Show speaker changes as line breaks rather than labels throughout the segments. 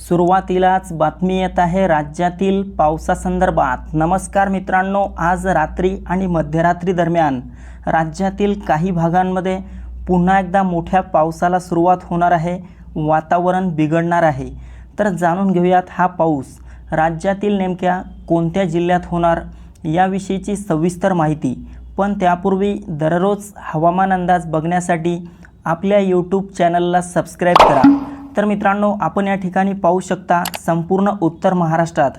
सुरुवातीलाच बातमी येत आहे राज्यातील पावसासंदर्भात. नमस्कार मित्रांनो आज रात्री आणि मध्यरात्री दरम्यान राज्यातील काही भागांमध्ये पुन्हा एकदा मोठ्या पावसाला सुरुवात होणार आहे वातावरण बिघडणार आहे. तर जाणून घेऊयात हा पाऊस. राज्यातील नेमक्या कोणत्या जिल्ह्यात होणार याविषयीची सविस्तर माहिती. पण त्यापूर्वी दररोज हवामान अंदाज बघण्यासाठी आपल्या यूट्यूब चॅनलला सबस्क्राईब करा. तर मित्रांनो आपण या ठिकाणी पाहू शकता संपूर्ण उत्तर महाराष्ट्रात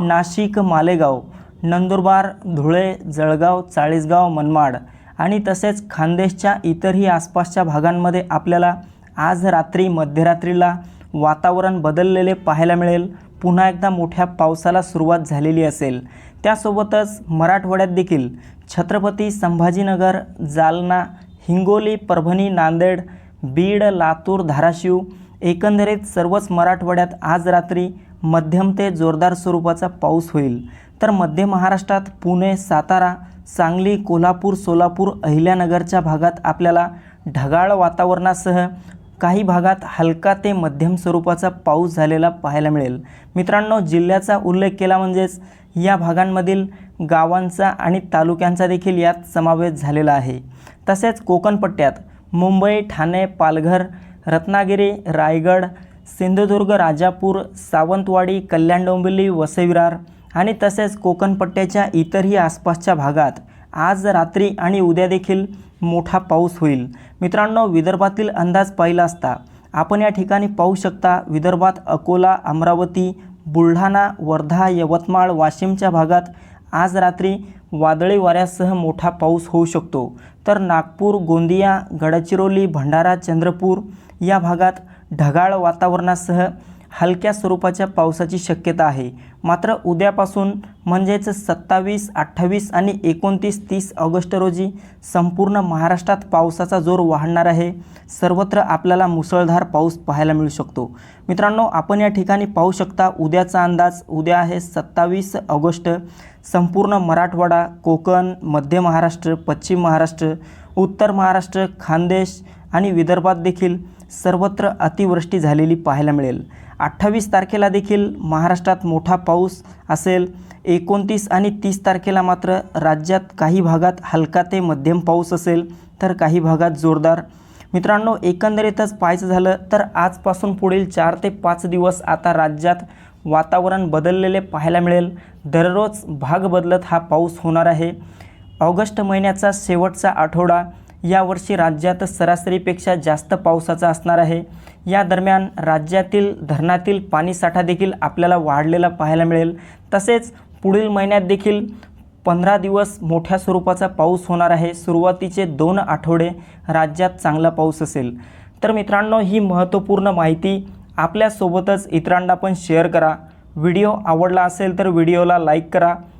नाशिक मालेगाव नंदुरबार धुळे जळगाव चाळीसगाव मनमाड आणि तसेच खानदेशच्या इतरही आसपासच्या भागांमध्ये आपल्याला आज रात्री मध्यरात्रीला वातावरण बदललेले पाहायला मिळेल. पुन्हा एकदा मोठ्या पावसाला सुरुवात झालेली असेल. त्यासोबतच मराठवाड्यात देखील छत्रपती संभाजीनगर जालना हिंगोली परभणी नांदेड बीड लातूर धाराशिव एकंदरीत सर्वच मराठवाड्यात आज रात्री मध्यम ते जोरदार स्वरूपाचा पाऊस होईल. तर मध्य महाराष्ट्रात पुणे सातारा सांगली कोल्हापूर सोलापूर अहिल्यानगरच्या भागात आपल्याला ढगाळ वातावरणासह काही भागात हलका ते मध्यम स्वरूपाचा पाऊस झालेला पाहायला मिळेल. मित्रांनो जिल्ह्याचा उल्लेख केला म्हणजेच या भागांमधील गावांचा आणि तालुक्यांचा देखील यात समावेश झालेला आहे. तसेच कोकणपट्ट्यात मुंबई ठाणे पालघर रत्नागिरी रायगड सिंधुदुर्ग राजापूर सावंतवाडी कल्याण डोंबिवली वसविरार आणि तसेच कोकणपट्ट्याच्या इतरही आसपासच्या भागात आज रात्री आणि उद्या देखील मोठा पाऊस होईल. मित्रांनो विदर्भातील अंदाज पाहिला असता आपण या ठिकाणी पाहू शकता विदर्भात अकोला अमरावती बुलढाणा वर्धा यवतमाळ वाशिमच्या भागात आज रात्री वादळी वाऱ्यासह मोठा पाऊस होऊ शकतो. तर नागपूर गोंदिया गडचिरोली भंडारा चंद्रपूर या भागात ढगाळ वातावरणासह हलक्या स्वरूपाच्या पावसाची शक्यता आहे. मात्र उद्यापासून म्हणजेच सत्तावीस अठ्ठावीस आणि एकोणतीस तीस ऑगस्ट रोजी संपूर्ण महाराष्ट्रात पावसाचा जोर वाढणार आहे. सर्वत्र आपल्याला मुसळधार पाऊस पाहायला मिळू शकतो. मित्रांनो आपण या ठिकाणी पाहू शकता उद्याचा अंदाज. उद्या आहे सत्तावीस ऑगस्ट. संपूर्ण मराठवाडा कोकण मध्य महाराष्ट्र पश्चिम महाराष्ट्र उत्तर महाराष्ट्र खानदेश आणि विदर्भात देखील सर्वत्र अतिवृष्टी झालेली पाहायला मिळेल. अठ्ठावीस तारखेला देखील महाराष्ट्रात मोठा पाऊस असेल. एकोणतीस आणि तीस तारखेला मात्र राज्यात काही भागात हलका ते मध्यम पाऊस असेल तर काही भागात जोरदार. मित्रांनो एकंदरीतच पाहायचं झालं तर आजपासून पुढील चार ते पाच दिवस आता राज्यात वातावरण बदललेले पाहायला मिळेल. दररोज भाग बदलत हा पाऊस होणार आहे. ऑगस्ट महिन्याचा शेवटचा आठवडा यावर्षी राज्यात सरासरीपेक्षा जास्त पावसाचा असणार आहे. या दरम्यान राज्यातील धरणातील पाणीसाठा देखील आपल्याला वाढलेला पाहायला मिळेल. तसेच पुढील महिन्यात देखील पंधरा दिवस मोठ्या स्वरूपाचा पाऊस होणार आहे. सुरुवातीचे दोन आठवडे राज्यात चांगला पाऊस असेल. तर मित्रांनो ही महत्त्वपूर्ण माहिती आपल्यासोबतच इतरांना पण शेअर करा. व्हिडिओ आवडला असेल तर व्हिडिओला लाईक करा.